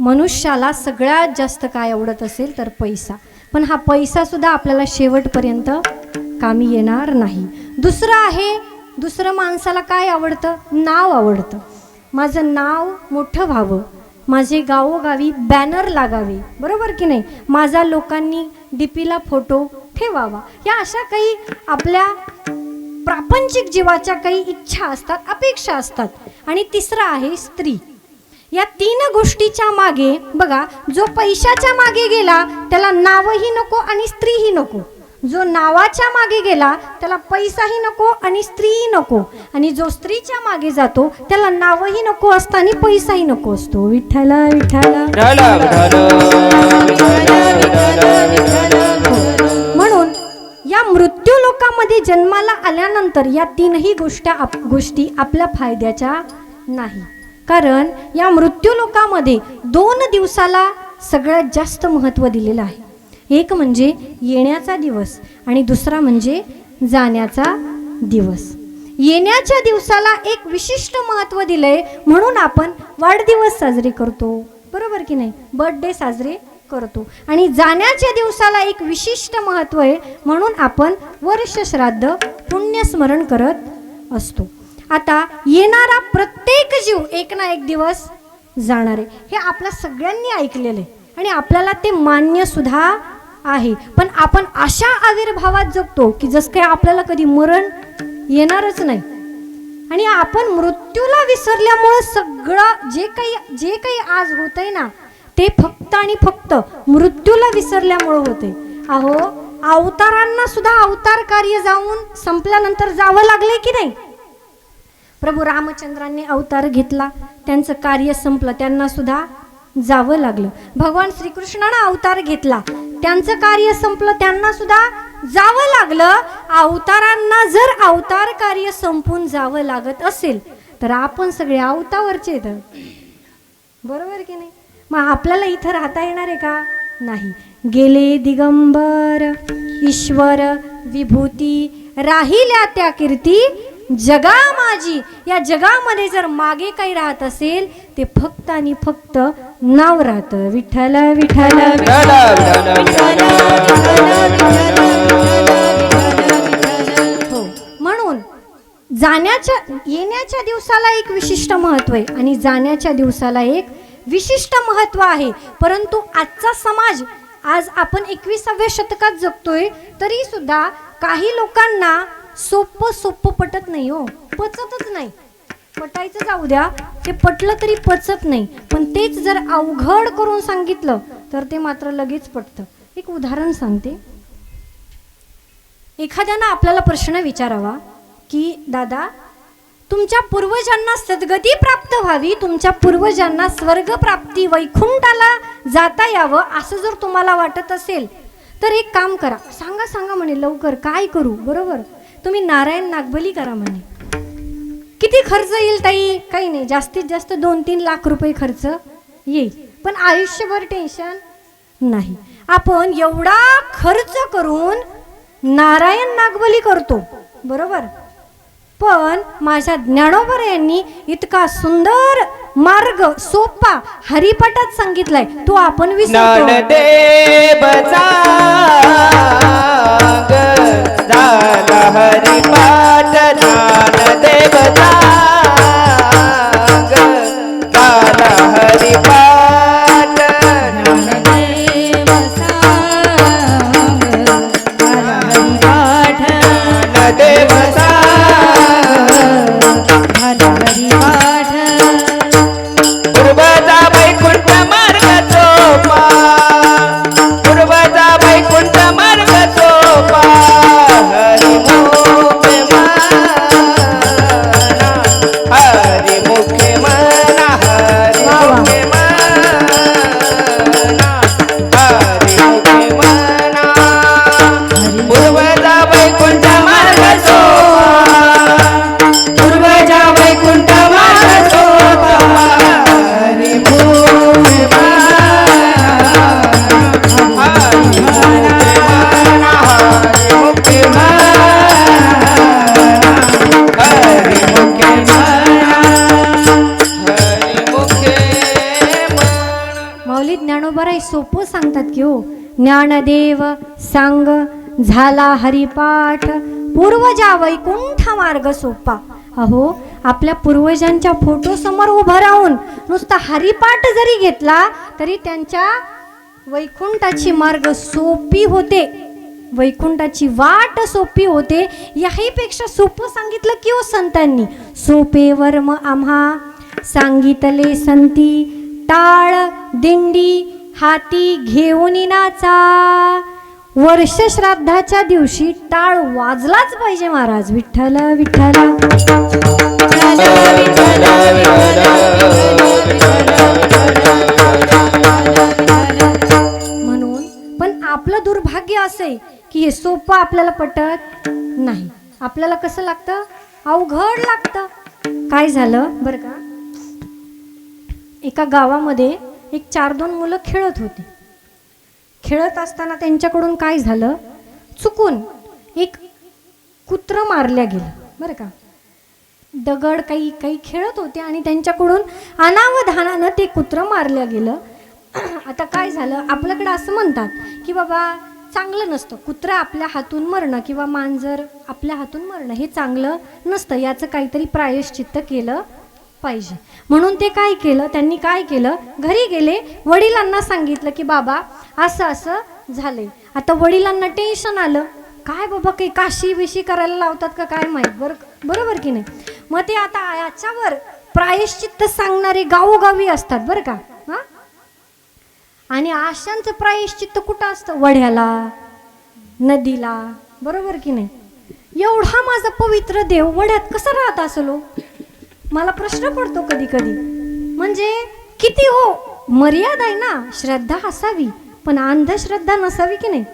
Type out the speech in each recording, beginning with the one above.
मनुष्याला सगळ्यात जास्त काय आवडत असेल तर पैसा. पण हा पैसा सुद्धा आपल्याला शेवटपर्यंत कामी येणार नाही. दुसरं आहे दुसरं माणसाला काय आवडतं? नाव आवडतं. माझं नाव मोठं व्हावं. माझे गावोगावी बॅनर लागावे. बरोबर की नाही? माझा लोकांनी डीपीला फोटो ठेवावा. या अशा काही आपल्या प्रापंचिक जीवाच्या काही इच्छा असतात अपेक्षा असतात. आणि तिसरं आहे स्त्री. या तीन गोष्टीच्या मागे बघा जो पैशाच्या मागे गेला त्याला नावही नको आणि स्त्रीही नको. जो नावाच्या मागे गेला त्याला पैसाही नको आणि स्त्रीही नको. आणि जो स्त्रीच्या मागे जातो त्याला नावही नको असतं आणि पैसाही नको असतो. विठ्ठल विठ्ठल म्हणून या मृत्यू लोकामध्ये जन्माला आल्यानंतर या तीनही गोष्टी आप गोष्टी आपल्या फायद्याच्या नाही. कारण या मृत्यूलोकामध्ये दोन दिवसाला सगळ्यात जास्त महत्त्व दिलेलं आहे. एक म्हणजे येण्याचा दिवस आणि दुसरा म्हणजे जाण्याचा दिवस. येण्याच्या दिवसाला एक विशिष्ट महत्त्व दिलंय म्हणून आपण वाढदिवस साजरे करतो. बरोबर की नाही? बर्थडे साजरे करतो. आणि जाण्याच्या दिवसाला एक विशिष्ट महत्त्व आहे म्हणून आपण वर्ष श्राद्ध पुण्यस्मरण करत असतो. आता येणारा प्रत्येक जीव एक ना एक दिवस जाणार आहे. हे आपल्या सगळ्यांनी ऐकलेलं आहे. आणि आपल्याला ते मान्य सुद्धा आहे. पण आपण अशा आविर्भावात जगतो की जसं काही आपल्याला कधी मरण येणारच नाही. आणि आपण मृत्यूला विसरल्यामुळं सगळं जे काही जे काही आज होतंय ना ते फक्त आणि फक्त मृत्यूला विसरल्यामुळं होते अहो अवतारांना सुद्धा अवतार कार्य जाऊन संपल्यानंतर जावं लागले की नाही? प्रभू रामचंद्रांनी अवतार घेतला. त्यांचं कार्य संपलं. त्यांना सुद्धा जावं लागलं. भगवान श्रीकृष्णानं अवतार घेतला. त्यांचं कार्य संपलं. त्यांना सुद्धा जावं लागलं. अवतारांना जर अवतार कार्य संपून जावं लागत असेल तर आपण सगळे अवतावरचे तर बरोबर की नाही? मग आपल्याला इथं राहता येणार आहे का? नाही. गेले दिगंबर ईश्वर विभूती राहिल्या त्या कीर्ती जगा माझी या जगामध्ये जर मागे काही राहत असेल ते फक्त आणि फक्त नाव राहतं. विठ्ठल विठ्ठल हो. म्हणून जाण्याच्या येण्याच्या दिवसाला एक विशिष्ट महत्त्व आहे आणि जाण्याच्या दिवसाला एक विशिष्ट महत्त्व आहे. परंतु आजचा समाज आज आपण एकविसाव्या शतकात जगतोय तरी सुद्धा काही लोकांना सोपं सोपं पटत नाही हो. पचतच नाही. पटायचं जाऊ द्या. ते पटलं तरी पचत नाही. पण तेच जर अवघड करून सांगितलं तर ते मात्र लगेच पटतं. एक उदाहरण सांगते. एखाद्यानं आपल्याला प्रश्न विचारावा की दादा तुमच्या पूर्वजांना सद्गती प्राप्त व्हावी तुमच्या पूर्वजांना स्वर्ग प्राप्ती वैकुंठाला जाता यावं असं जर तुम्हाला वाटत असेल तर एक काम करा. सांगा सांगा म्हणे लवकर. काय करू? बरोबर? तुम्ही नारायण नागबली करा म्हणे. किती खर्च येईल ताई? काही नाही जास्तीत जास्त दोन तीन लाख रुपये खर्च येईल. पण आयुष्यभर टेन्शन नाही. आपण एवढा खर्च करून नारायण नागबली करतो बरोबर? पण माझ्या ज्ञानोबर यांनी इतका सुंदर मार्ग सोपा हरिपाठात सांगितलाय. तो आपण विसरतो. सोपं सांगतात की हो. ज्ञानदेव सांग झाला हरिपाठ पूर्वजा वैकुंठ मार्ग सोपा. अहो आपल्या पूर्वजांच्या फोटो समोर उभं राहून नुसता हरिपाठ जरी घेतला तरी त्यांच्या वैकुंठाची मार्ग सोपी होते. वैकुंठाची वाट सोपी होते. याहीपेक्षा सोपं सांगितलं की हो संतांनी? सोपे वर्म आम्हा सांगितले संती टाळ दिंडी हाती घेऊन नाचा वर्ष श्राद्धाच्या दिवशी टाळ वाजलाच पाहिजे महाराज. विठ्ठल विठ्ठल. म्हणून पण आपलं दुर्भाग्य असे की हे सोपं आपल्याला पटत नाही. आपल्याला कसं लागतं? अवघड लागतं. काय झालं बरं का? एका गावामध्ये एक चार दोन मुलं खेळत होती. खेळत असताना त्यांच्याकडून काय झालं? चुकून एक कुत्रं मारल्या गेलं. बरं का? दगड काही काही खेळत होते आणि त्यांच्याकडून अनावधानानं ते कुत्रं मारलं गेलं. आता काय झालं? आपल्याकडं असं म्हणतात की बाबा चांगलं नसतं. कुत्रं आपल्या हातून मरणं किंवा मांजर आपल्या हातून मरणं हे चांगलं नसतं. याचं काहीतरी प्रायश्चित्त केलं पाहिजे. म्हणून ते काय केलं? त्यांनी काय केलं? घरी गेले वडिलांना सांगितलं की बाबा असं असं झालंय. आता वडिलांना टेन्शन आलं. काय बाबा काही काशी बिशी करायला लावतात का? काय माहीत? बरं बरोबर की नाही? मग ते आता याच्यावर प्रायश्चित्त सांगणारे गावोगावी असतात बरं का? हां? आणि आशांचं प्रायश्चित्त कुठं असतं? वढ्याला नदीला. बरोबर की नाही? एवढा माझा पवित्र देव वड्यात कसं राहत असलो? मला प्रश्न पडतो कधी कधी म्हणजे किती हो? मर्यादा आहे ना श्रद्धा असावी पण अंधश्रद्धा नसावी की नाही?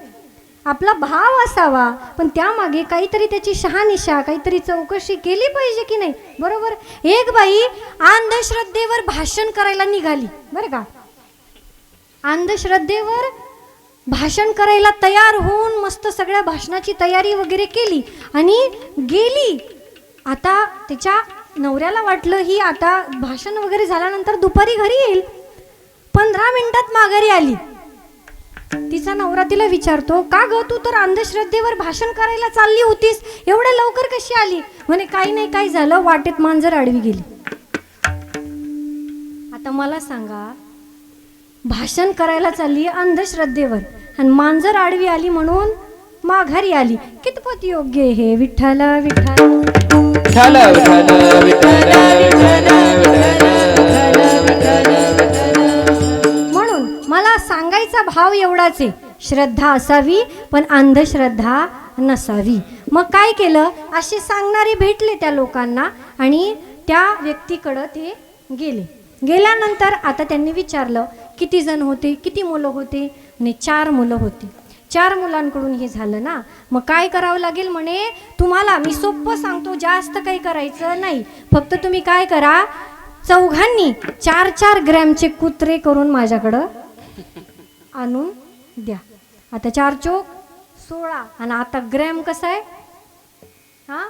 आपला भाव असावा पण त्यामागे काहीतरी त्याची शहानिशा काहीतरी चौकशी केली पाहिजे की नाही? बरोबर? एक बाई अंधश्रद्धेवर भाषण करायला निघाली. बरं का? अंधश्रद्धेवर भाषण करायला तयार होऊन मस्त सगळ्या भाषणाची तयारी वगैरे केली आणि गेली. आता त्याच्या नवऱ्याला वाटलं ही आता भाषण वगैरे झाल्यानंतर दुपारी घरी येईल. पंधरा मिनिटात माघारी आली. तिचा नवरा तिला विचारतो का ग तू तर अंधश्रद्धेवर भाषण करायला चालली होतीस? एवढ्या लवकर कशी आली? म्हणे काही नाही काही झालं. वाटेत मांजर आडवी गेली. आता मला सांगा भाषण करायला चालली अंधश्रद्धेवर आणि मांजर आडवी आली म्हणून माघारी आली. कितपत योग्य आहे हे? विठ्ठल विठ्ठल. विठ्ठल विठ्ठल विठ्ठल म्हणून मला सांगायचा भाव एवढाच आहे. श्रद्धा असावी पण अंधश्रद्धा नसावी. मग काय केलं? असे सांगणारे भेटले त्या लोकांना आणि त्या व्यक्तीकडं ते गेले. गेल्यानंतर आता त्यांनी विचारलं किती जण होते? किती मुलं होते? आणि चार मुलं होती. चार मुलांकडून हे झालं ना मग काय करावं लागेल म्हणे? तुम्हाला मी सोपं सांगतो जास्त काही करायचं नाही. फक्त तुम्ही काय करा चौघांनी चार चार ग्रॅमचे कुत्रे करून माझ्याकडं आणून द्या. आता चार चोक सोळा. आणि आता ग्रॅम कसा आहे? हा?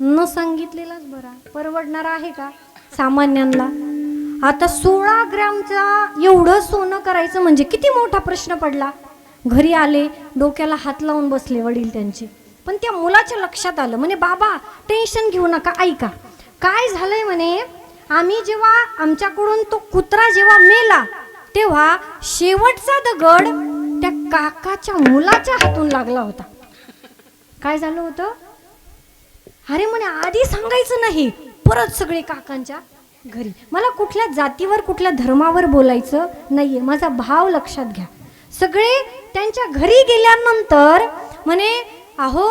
न सांगितलेलाच बरा. परवडणारा आहे का? सामान्यांना. आता सोळा ग्रॅमचा एवढं सोनं करायचं म्हणजे किती मोठा प्रश्न पडला? घरी आले डोक्याला हात लावून बसले वडील त्यांचे. पण त्या मुलाच्या लक्षात आलं म्हणे बाबा टेन्शन घेऊ नका ऐका. काय झालंय म्हणे आम्ही जेव्हा आमच्याकडून तो कुत्रा जेव्हा मेला तेव्हा शेवटचा दगड त्या काकाच्या मुलाच्या हातून लागला होता. काय झालं होतं? अरे म्हणे आधी सांगायचं नाही परत सगळे काकांच्या घरी. मला कुठल्या जातीवर कुठल्या धर्मावर बोलायचं नाहीये. माझा भाव लक्षात घ्या. सगळे त्यांच्या घरी गेल्यानंतर म्हणे अहो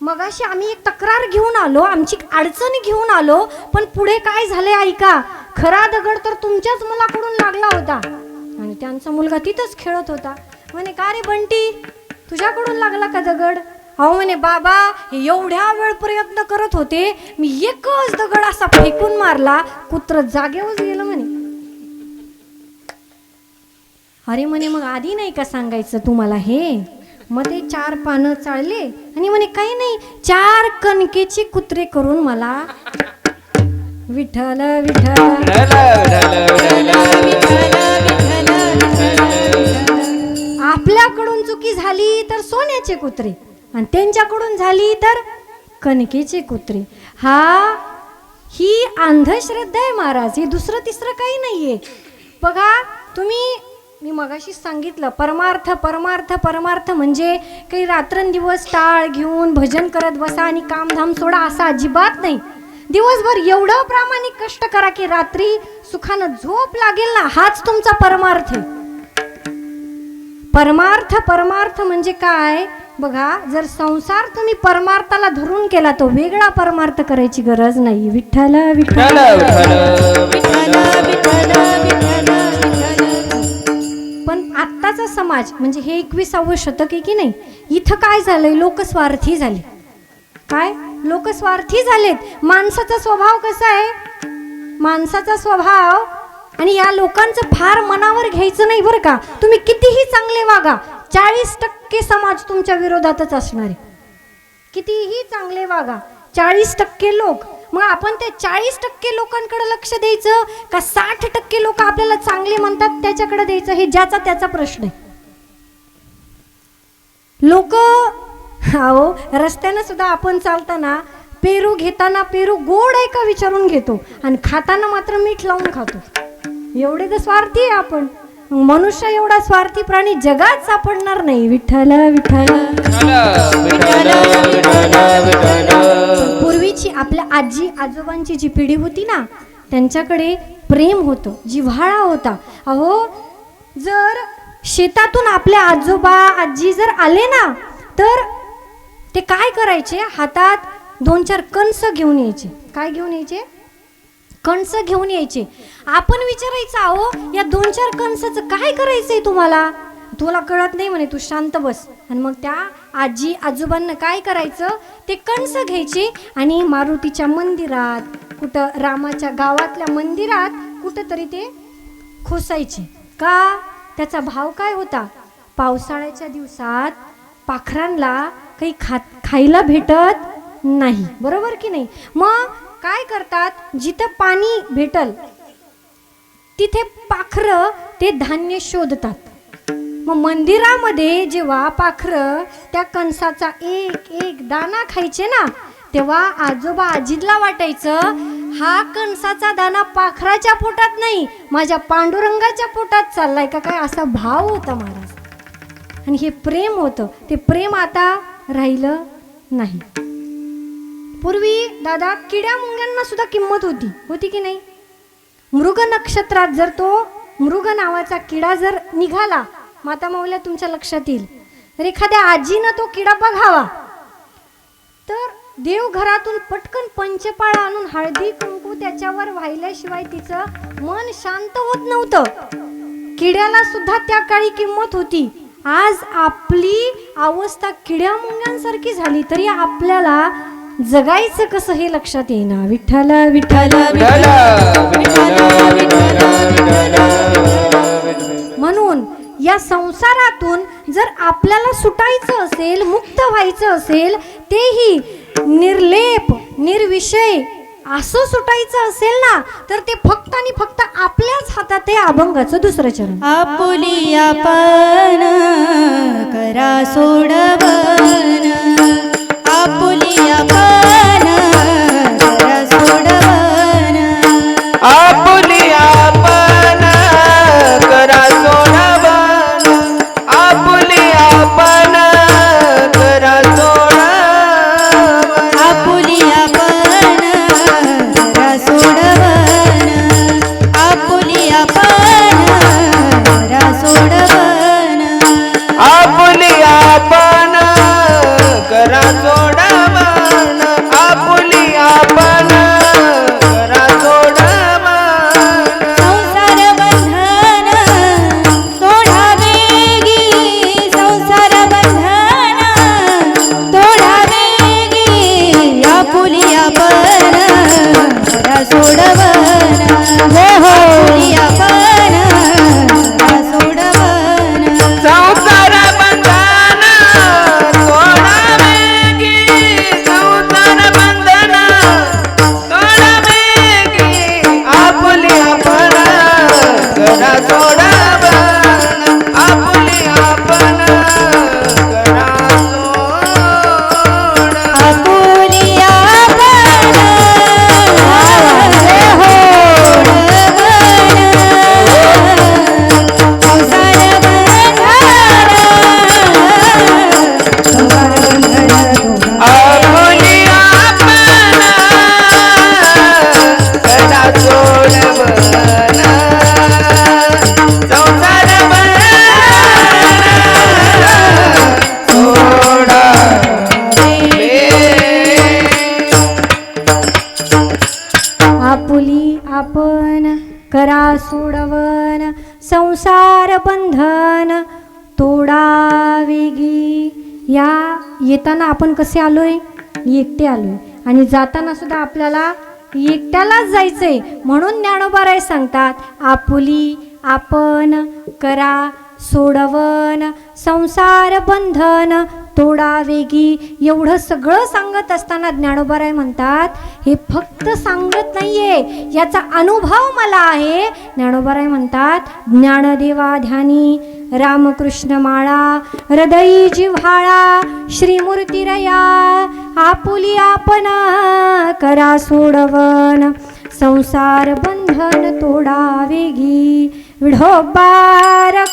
मगाशी आम्ही एक तक्रार घेऊन आलो आमची अडचण घेऊन आलो पण पुढे काय झाले ऐका खरा दगड तर तुमच्याच मुलाकडून लागला होता. आणि त्यांचा मुलगा तिथंच खेळत होता. म्हणे का रे बंटी तुझ्याकडून लागला का दगड? अहो म्हणे बाबा एवढ्या वेळ प्रयत्न करत होते मी एकच दगड असा फेकून मारला कुत्र जागेवर गेलं म्हणे. अरे म्हणे मग आधी नाही का सांगायचं तुम्हाला हे? मग ते चार पानं चाळले आणि म्हणे काही नाही चार कणकेचे कुत्रे करून मला विठ्ठल विठ्ठल आपल्याकडून चुकी झाली तर सोन्याचे कुत्रे आणि त्यांच्याकडून झाली तर कणकेचे कुत्रे. हा ही अंधश्रद्धा आहे महाराज हे दुसरं तिसरं काही नाहीये. बघा तुम्ही मी मगाशी सांगितलं परमार्थ परमार्थ परमार्थ म्हणजे काही रात्रंदिवस टाळ घेऊन भजन करत बसा आणि कामधाम सोडा असा अजिबात नाही. दिवसभर एवढं प्रामाणिक कष्ट करा की रात्री सुखानं झोप लागेल ना हाच तुमचा परमार्थ आहे. परमार्थ परमार्थ म्हणजे काय? बघा जर संसार तुम्ही परमार्थाला धरून केला तो वेगळा परमार्थ करायची गरज नाही. विठ्ठल विठ्ठल विठ्ठल विठ्ठल विठ्ठल आत्ताचा समाज म्हणजे हे एकविसावं शतक आहे की नाही इथं काय झालंय? लोक स्वार्थी झाले. काय? लोक स्वार्थी झालेत. माणसाचा स्वभाव कसा आहे? माणसाचा स्वभाव आणि या लोकांचं फार मनावर घ्यायचं नाही बरं का. तुम्ही कितीही चांगले वागा चाळीस टक्के समाज तुमच्या विरोधातच असणार आहे. कितीही चांगले वागा चाळीस टक्के लोक मग आपण त्या चाळीस टक्के लोकांकडे लक्ष द्यायचं का साठ टक्के लोक आपल्याला चांगले म्हणतात त्याच्याकडे द्यायचं? हे ज्याचा त्याचा प्रश्न आहे. लोक हो रस्त्यानं सुद्धा आपण चालताना पेरू घेताना पेरू गोड आहे का विचारून घेतो आणि खाताना मात्र मीठ लावून खातो. एवढे तर स्वार्थी आहे आपण. मनुष्य एवढा स्वार्थी प्राणी जगात सापडणार नाही. विठ्ठल विठ्ठल. पूर्वीची आपल्या आजी आजोबांची जी पिढी होती ना त्यांच्याकडे प्रेम होतं जिव्हाळा होता. अहो जर शेतातून आपले आजोबा आजी जर आले ना तर ते काय करायचे? हातात दोन चार कणस घेऊन यायचे. काय घेऊन यायचे? कणस घेऊन यायचे. आपण विचारायचं अहो या दोन चार कणसाचं काय करायचंय तुम्हाला? तुला कळत नाही म्हणे तू शांत बस. आणि मग त्या आजी आजोबांना काय करायचं ते कणस घ्यायचे आणि मारुतीच्या मंदिरात कुठं रामाच्या गावातल्या मंदिरात कुठंतरी ते खोसायचे. का? त्याचा भाव काय होता? पावसाळ्याच्या दिवसात पाखरांना काही खात खायला भेटत नाही. बरोबर की नाही? मग काय करतात? जिथं पाणी भेटल तिथे पाखरं ते धान्य शोधतात. मग मंदिरामध्ये जेव्हा पाखरं त्या कणसाचा एक एक दाना खायचे ना तेव्हा आजोबा आजीला वाटायचं हा कणसाचा दाना पाखराच्या पोटात नाही माझ्या पांडुरंगाच्या पोटात चाललाय का? काय असा भाव होता महाराज. आणि हे प्रेम होतं. ते प्रेम आता राहिलं नाही. पूर्वी दादा किड्या मुंग्यांना सुद्धा किंमत होती. होती की नाही? मृग नक्षत्रात जर तो मृग नावाचा किडा जर निघाला माता माऊल्या तुमच्या लक्षात येईल. तर एखाद्या आजीनं तो किडा बघावा. तर देवघरातून पटकन पंचपाळ आणून हळदी कुंकू त्याच्यावर वाहिल्याशिवाय तिचं मन शांत होत नव्हतं. किड्याला सुद्धा त्या काळी किंमत होती. आज आपली अवस्था किड्या मुंग्यांसारखी झाली तरी आपल्याला जगायचं कसं हे लक्षात येईना. विठ्ठल विठ्ठल म्हणून या संसारातून जर आपल्याला सुटायचं असेल मुक्त व्हायचं असेल तेही निर्लेप निर्विषय असं सुटायचं असेल ना तर ते फक्त आणि फक्त आपल्याच हातात आहे अभंगाचं दुसरं चरण. आपुली आपण करा सोडवन आप येताना आपण कसे आलोय? एकटे आलोय. आणि जाताना सुद्धा आपल्याला एकट्यालाच जायचंय. म्हणून ज्ञानोबाराय सांगतात आपुली आपण करा सोडवन संसार बंधन तोडा वेगी. एवढं सगळं सांगत असताना ज्ञानोबाराय म्हणतात हे फक्त सांगत नाहीये याचा अनुभव मला आहे. ज्ञानोबाराय म्हणतात ज्ञानदेवा ध्यानी रामकृष्ण माळा हृदयी जिव्हाळा श्रीमूर्तिरया आपुली आपण करा सोडवन संसार बंधन तोडा वेगी विढोबार